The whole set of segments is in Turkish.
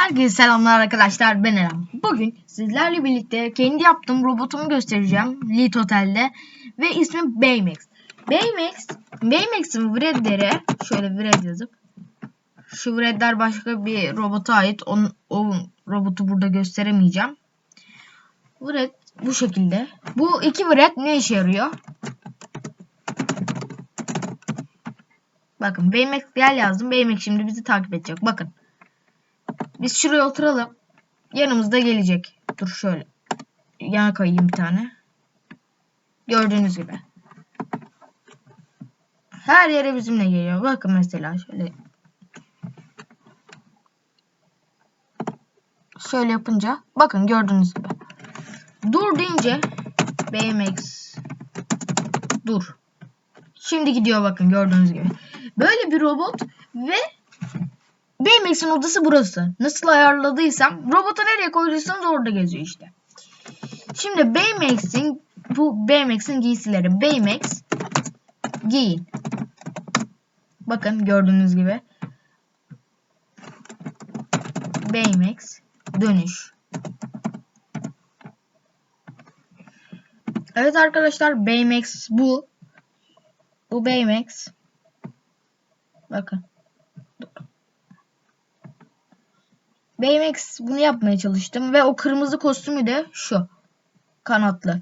Herkese selamlar arkadaşlar ben Eren. Bugün sizlerle birlikte kendi yaptığım robotumu göstereceğim Lead Hotel'de ve ismi Baymax. Baymax, Baymax'in Vred'leri şöyle Vred yazıp şu Vred'ler başka bir robota ait. Onun, o robotu burada gösteremeyeceğim. Vred bu şekilde. Bu iki Vred ne işe yarıyor? Bakın Baymax gel yazdım. Baymax şimdi bizi takip edecek. Bakın. Biz şuraya oturalım. Yanımızda gelecek. Dur şöyle. Yana koyayım bir tane. Gördüğünüz gibi. Her yere bizimle geliyor. Bakın mesela şöyle. Şöyle yapınca. Bakın gördüğünüz gibi. Dur deyince BMX dur. Şimdi gidiyor bakın gördüğünüz gibi. Böyle bir robot ve BMX'in odası burası. Nasıl ayarladıysam robotu nereye koyduysanız orada geziyor işte. Şimdi BMX'in bu BMX'in giysileri. BMX giyin. Bakın gördüğünüz gibi. BMX dönüş. Evet arkadaşlar BMX bu. Bu BMX. Bakın. BMX bunu yapmaya çalıştım ve o kırmızı kostümü de şu. Kanatlı.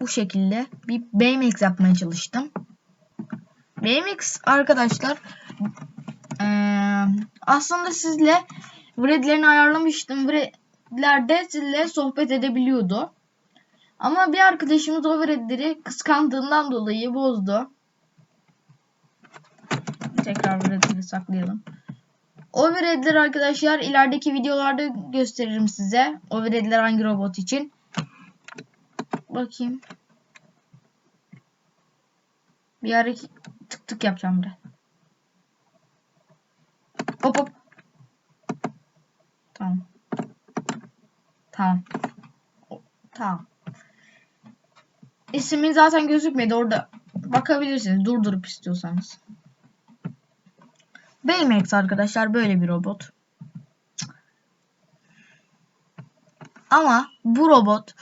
Bu şekilde bir BMX yapmaya çalıştım. BMX arkadaşlar ee, aslında sizle Vred'lerini ayarlamıştım. Vred'lerde sizle sohbet edebiliyordu. Ama bir arkadaşımız o Vred'leri kıskandığından dolayı bozdu. Tekrar Vred'leri saklayalım. Overhead'ler arkadaşlar ilerideki videolarda gösteririm size. Overhead'ler hangi robot için. Bakayım. Bir ara tık tık yapacağım buraya. Hop hop. Tamam. Tamam. Tamam. İsmin zaten gözükmedi orada. Bakabilirsiniz durdurup istiyorsanız. Baymax arkadaşlar böyle bir robot. Ama bu robot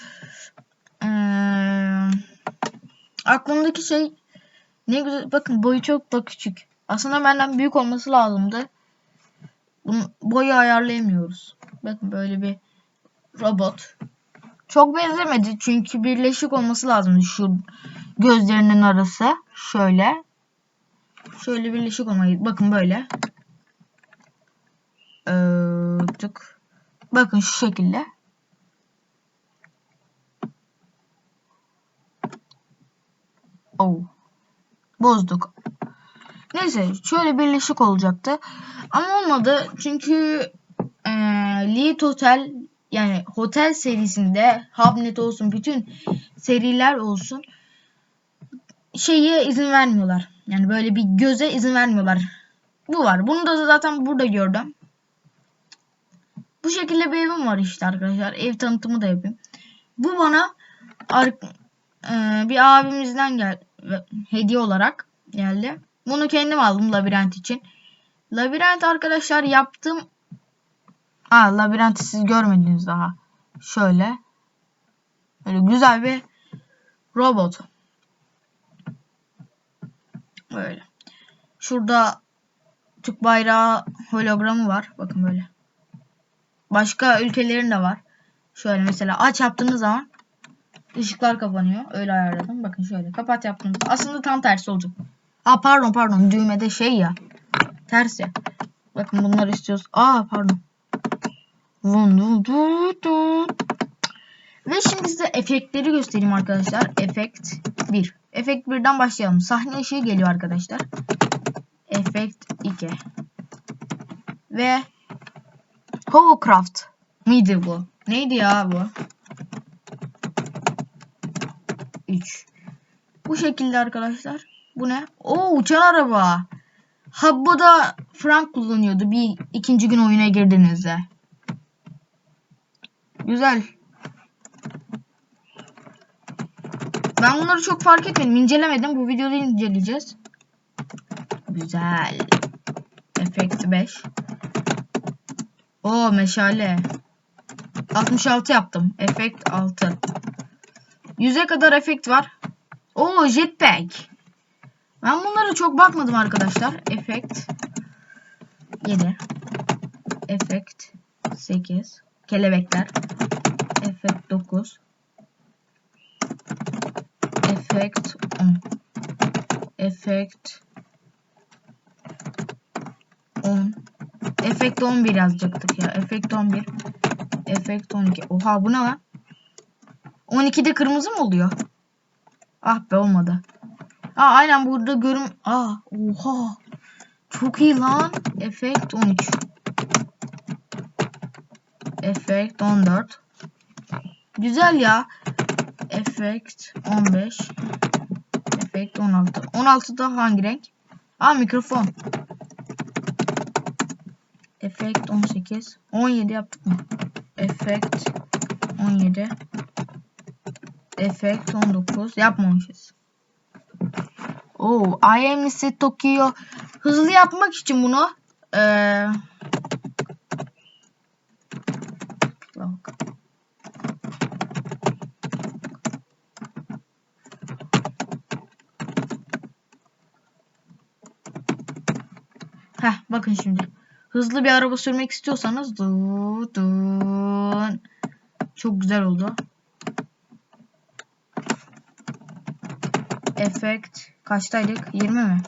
ee, aklımdaki şey ne güzel bakın boyu çok da küçük. Aslında benden büyük olması lazımdı. Bunun boyu ayarlayamıyoruz. Bakın böyle bir robot. Çok benzemedi çünkü birleşik olması lazımdı şu gözlerinin arası. Şöyle. Şöyle birleşik olmayı. Bakın böyle. Ee. Bakın şu şekilde. Oh. Bozduk. Neyse şöyle birleşik olacaktı. Ama olmadı. Çünkü ee, Lead Hotel yani Hotel serisinde Hubnet olsun bütün seriler olsun şeye izin vermiyorlar. Yani böyle bir göze izin vermiyorlar. Bu var. Bunu da zaten burada gördüm. Bu şekilde bir evim var işte arkadaşlar. Ev tanıtımı da yapayım. Bu bana e, bir abimizden gel hediye olarak geldi. Bunu kendim aldım labirent için. Labirent arkadaşlar yaptım. Ha labirenti siz görmediniz daha. Şöyle. Böyle güzel bir robot. Böyle. Şurada Türk bayrağı hologramı var. Bakın böyle. Başka ülkelerin de var. Şöyle mesela aç yaptığınız zaman ışıklar kapanıyor. Öyle ayarladım. Bakın şöyle kapat yaptığınız aslında tam tersi olacak. Aa pardon pardon düğmede şey ya. Tersi. Bakın bunları istiyoruz. Aa pardon. Ve şimdi size efektleri göstereyim arkadaşlar. Efekt 1. Efekt 1'den başlayalım. Sahne ışığı geliyor arkadaşlar. Efekt 2. Ve Hovercraft miydi bu? Neydi ya bu? 3. Bu şekilde arkadaşlar. Bu ne? Oo uçan araba. Ha bu da Frank kullanıyordu bir ikinci gün oyuna girdiğinizde. Güzel. Ben bunları çok fark etmedim. incelemedim. Bu videoda inceleyeceğiz. Güzel. Efekt 5. Oo meşale. 66 yaptım. Efekt 6. 100'e kadar efekt var. Oo jetpack. Ben bunlara çok bakmadım arkadaşlar. Efekt 7. Efekt 8. Kelebekler. Efekt 9. Efekt 10. Efekt 10. Efekt 11 yazacaktık ya. Efekt 11. Efekt 12. Oha bu ne lan? 12'de kırmızı mı oluyor? Ah be olmadı. Aa aynen burada görüm. Aa oha. Çok iyi lan. Efekt 13. Efekt 14. Güzel ya. Efekt 15. Efekt 16. 16'da hangi renk? Aa mikrofon. Efekt 18. 17 yaptık mı? Efekt 17. Efekt 19. Yapmamışız. Oo, I am. Tokyo. Hızlı yapmak için bunu ee, bakın şimdi. Hızlı bir araba sürmek istiyorsanız du, dun. Çok güzel oldu. Efekt kaçtaydık? 20 mi?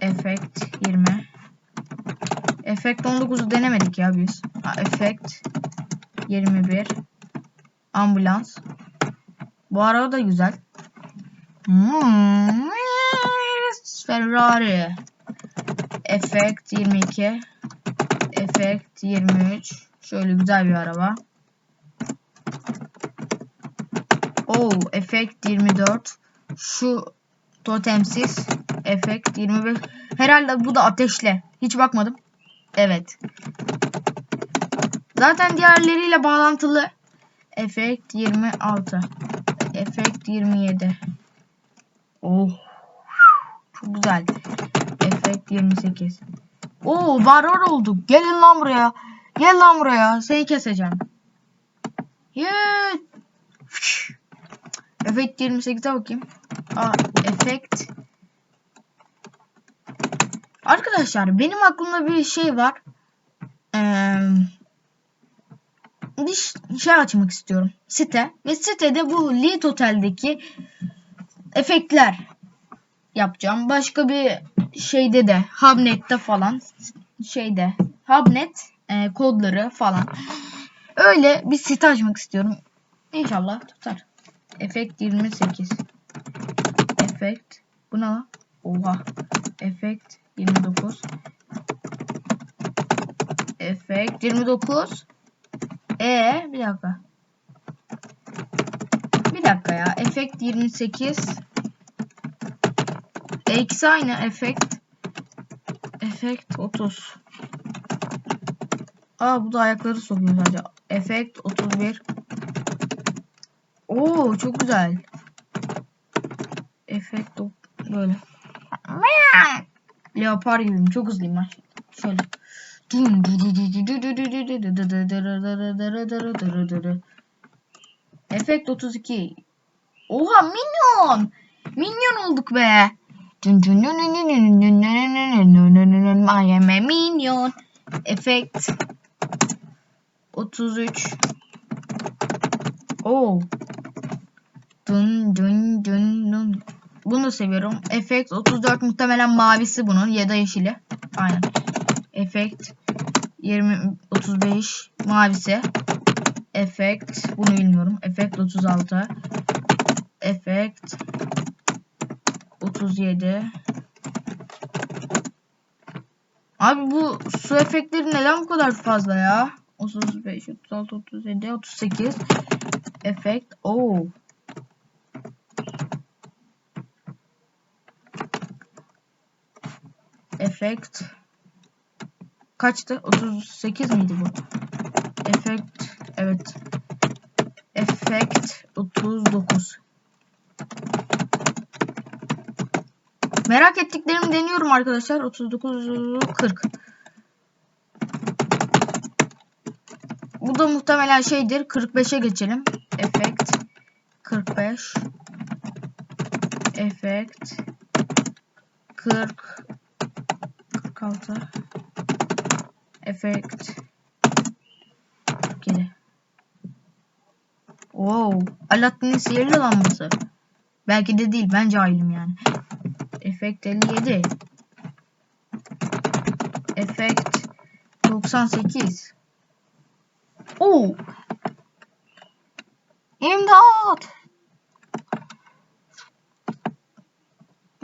Efekt 20. Efekt 19'u denemedik ya biz. Efekt 21. Ambulans. Bu araba da güzel. Hmm. Ferrari. Efekt 22. Efekt 23. Şöyle güzel bir araba. Oo, efekt 24. Şu totemsiz efekt 21. Herhalde bu da ateşle. Hiç bakmadım. Evet. Zaten diğerleriyle bağlantılı. Efekt 26. Efekt 27. Oh. Çok güzel. Efekt 28. Oo varvar olduk. Gelin lan buraya. Gel lan buraya. Seni keseceğim. Yeah. Efekt 28'e bakayım. Aa, efekt. Arkadaşlar benim aklımda bir şey var. Ee, bir şey açmak istiyorum. Site. Ve sitede bu Lead Hotel'deki efektler yapacağım. Başka bir şeyde de Hubnet'te falan şeyde Hubnet e, kodları falan. Öyle bir site açmak istiyorum. İnşallah tutar. Efekt 28. Efekt. Bu ne? Oha. Efekt 29. Efekt 29. E bir dakika. Bir dakika ya. Efekt 28. Eksi aynı efekt. Efekt 30. Aa bu da ayakları sokuyor sadece. Efekt 31. Oo çok güzel. Efekt böyle. Leopar gibiyim. Çok hızlıyım ben. Şöyle. Efekt 32. Oha minyon. Minyon olduk be. I am a minyon. Efekt 33. Oo. Dun dun dun dun. Bunu seviyorum. Efekt 34 muhtemelen mavisi bunun ya da yeşili. Aynen. Efekt 20 35 mavisi. Efekt bunu bilmiyorum. Efekt 36. Efekt 37. Abi bu su efektleri neden bu kadar fazla ya? 35, 36, 37, 38. Efekt. Oo. Efekt. Kaçtı? 38 miydi bu? Efekt. Evet. Efekt 39. Merak ettiklerimi deniyorum arkadaşlar. 39 40. Bu da muhtemelen şeydir. 45'e geçelim. Efekt 45 Efekt 40 46 Efekt Geri. Wow. Alaaddin'in sihirli lambası. Belki de değil. Ben cahilim yani. Efekt 57. Efekt 98. Oo. İmdat.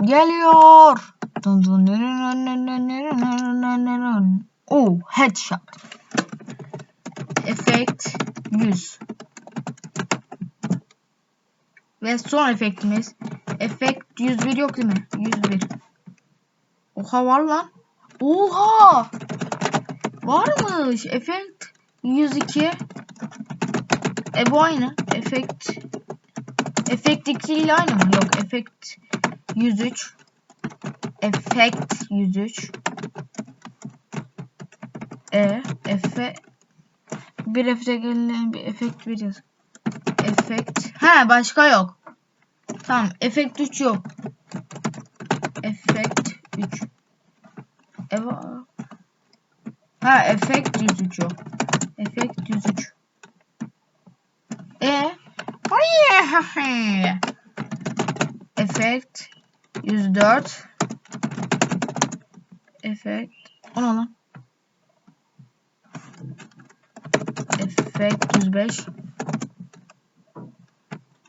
Geliyor. Dun dun dun dun dun dun dun dun dun. Oo, headshot. Efekt 100. Ve son efektimiz. Efekt 101 yok değil mi? 101. Oha var lan. Oha! Varmış. Efekt 102. E bu aynı. Efekt Efekt 2 ile aynı mı? Yok. Efekt 103. Efekt 103. E efe bir efekt bir efekt bir yaz. Efekt. Ha başka yok. Tamam. Efekt 3 yok. Efekt 3. Eva. Ha efekt 103 yok. Efekt 103. E. Efekt 104. Efekt. O ne lan? Efekt 105.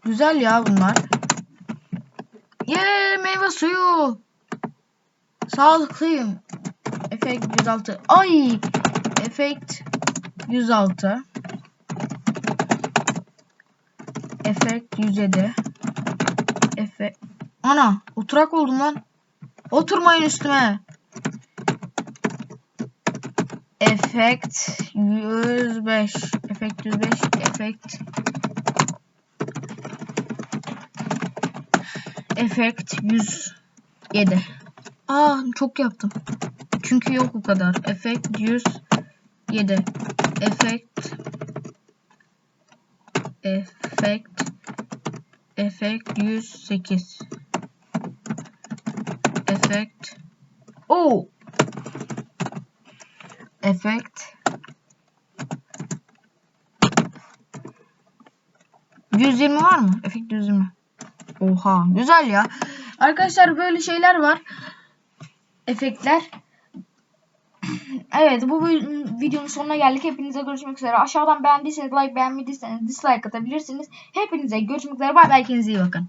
Güzel ya bunlar. Suyu. Sağlıklıyım. Efekt 106. Ay. Efekt 106. Efekt 107. Efekt. Ana oturak oldum lan. Oturmayın üstüme. Efekt 105. Efekt 105. Efekt. Efekt 107. Aa çok yaptım. Çünkü yok o kadar. Efekt 107. Efekt. Efekt. Efekt 108. Efekt. Oo. Efekt. 120 var mı? Efekt 120. Oha güzel ya. Arkadaşlar böyle şeyler var. Efektler. Evet bu videonun sonuna geldik. Hepinize görüşmek üzere. Aşağıdan beğendiyseniz like beğenmediyseniz dislike atabilirsiniz. Hepinize görüşmek üzere. Bay bay. Kendinize iyi bakın.